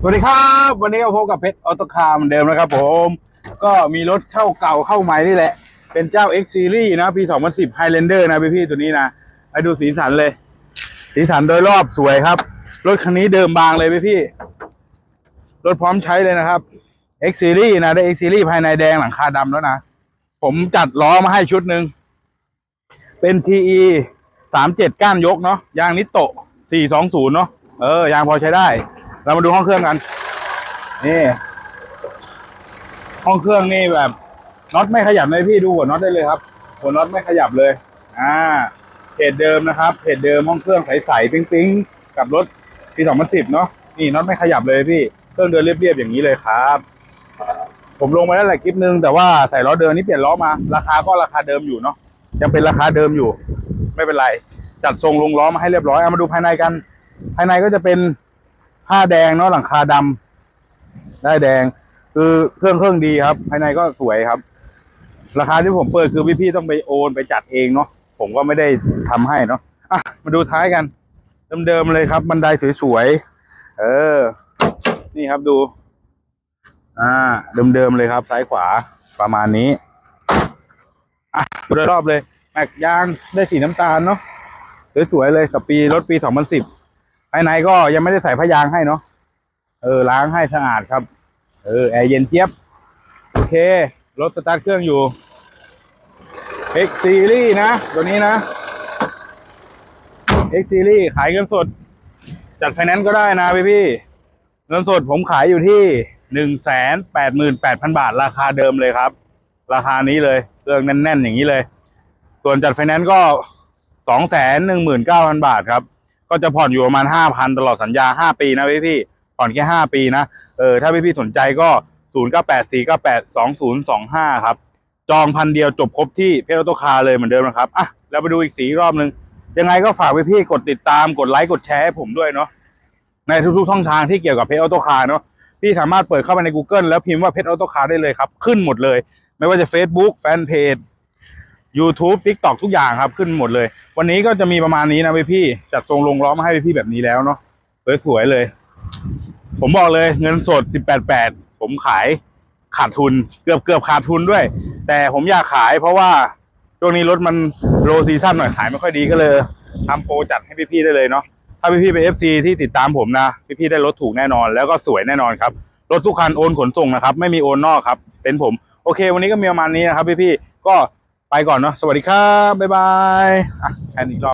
สวัสดีครับ วันนี้ก็พบกับเพชรออโตคาร์เหมือนเดิมนะครับผม ก็มีรถเข้าเก่าเข้าใหม่นี่แหละ เป็นเจ้า X Series นะ ปี 2010 Highlander นะพี่ๆตัวนี้นะไปดูสีสันเลย สีสันโดยรอบสวยครับ รถคันนี้เดิมบางเลยพี่ๆรถพร้อมใช้เลยนะครับ X Series นะ ได้ X Series ภายในแดงหลังคาดำแล้วนะ ผมจัดล้อมาให้ชุดหนึ่งเป็น TE 37 ก้านยกเนาะยางนิโตะ420 เนาะเออ ยางพอใช้ได้ เรามาดูห้องเครื่องกัน นี่ ห้องเครื่องนี่แบบน็อตไม่ขยับเลยพี่ดูหัวน็อตได้เลยครับ หัวน็อตไม่ขยับเลย อ่าเพจเดิมนะครับเพจเดิมห้องเครื่องใสๆปิ๊งๆ กับรถปี2010เนาะนี่น็อตไม่ขยับเลยพี่ เครื่องเดินเรียบๆอย่างนี้เลยครับ ผมลงไปแล้วแหละคลิปนึง แต่ว่าใส่ล้อเดิมนี่เปลี่ยนล้อมา ราคาก็ราคาเดิมอยู่เนาะยังเป็นราคาเดิมอยู่ ไม่เป็นไร จัดทรงลงล้อมาให้เรียบร้อยเอามาดูภายในกัน ภายในก็จะเป็น ผ้าแดงเนาะหลังคาดำได้แดง คือเครื่องเครื่องดีครับ ภายในก็สวยครับ ราคาที่ผมเปิดคือพี่ๆต้องไปโอนไปจัดเองเนาะผมก็ไม่ได้ทำให้เนาะอะมาดูท้ายกัน เดิมๆเลยครับ บันไดสวยๆเออ นี่ครับดู อ่า เดิมๆเลยครับ ซ้ายขวาประมาณนี้อะโดยรอบเลยแม็กยางได้สีน้ำตาลเนาะสวยๆเลยกับปีรถปี2010 ภายในก็ยังไม่ได้ใส่พยางให้เนาะเออล้างให้สะอาดครับ เออแอร์เย็นเจี๊ยบ โอเค รถสตาร์ทเครื่องอยู่ X Series นะ ตัวนี้นะ X Series ขายเงินสด จัดไฟแนนซ์ก็ได้นะพี่พี่เงินสดผมขายอยู่ที่หนึ่งแสนแปดหมื่นแปดพันบาท ราคาเดิมเลยครับ ราคานี้เลยเครื่องแน่นๆ อย่างนี้เลย ส่วนจัดไฟแนนซ์ก็สองแสนหนึ่งหมื่นเก้าพันบาทครับ ก็จะผ่อนอยู่ประมาณห้าพันตลอดสัญญาห้าปีนะพี่พี่ผ่อนแค่ห้าปีนะเออถ้าพี่พี่สนใจก็ศูนย์เก้าแปดสี่เก้าแปดสองศูนย์สองห้าครับ จองพันเดียวจบครบที่เพจออโตคาเลยเหมือนเดิมนะครับอะเราไปดูอีกสีรอบนึง ยังไงก็ฝากพี่ๆกดติดตามกดไลค์กดแชร์ให้ผมด้วยเนาะในทุกๆช่องทางที่เกี่ยวกับเพจออโตคาเนาะพี่สามารถเปิดเข้าไปใน Google แล้วพิมพ์ว่าเพจออโตคาร์ได้เลยครับ ขึ้นหมดเลย ไม่ว่าจะ Facebook แฟนเพจ YouTube TikTok ทุกอย่างครับขึ้นหมดเลย วันนี้ก็จะมีประมาณนี้นะพี่ๆจัดทรงลงล้อมาให้พี่ๆแบบนี้แล้วเนาะสวยๆเลย ผมบอกเลยเงินสด 188 ผมขายขาดทุนเกือบเกือบขาดทุนด้วย แต่ผมอยากขายเพราะว่าช่วงนี้รถมันโลซีซั่นหน่อยขายไม่ค่อยดีก็เลยทำโปรจัดให้พี่ๆได้เลยเนาะถ้าพี่ๆเป็น FC ที่ติดตามผมนะ พี่ๆได้รถถูกแน่นอน แล้วก็สวยแน่นอนครับรถทุกคันโอนขนส่งนะครับ ไม่มีโอนนอกครับ เป็นผม โอเค วันนี้ก็มีประมาณนี้นะครับพี่ๆก็ ไปก่อนเนาะสวัสดีครับบ๊ายบายอะแค่นี้รอบ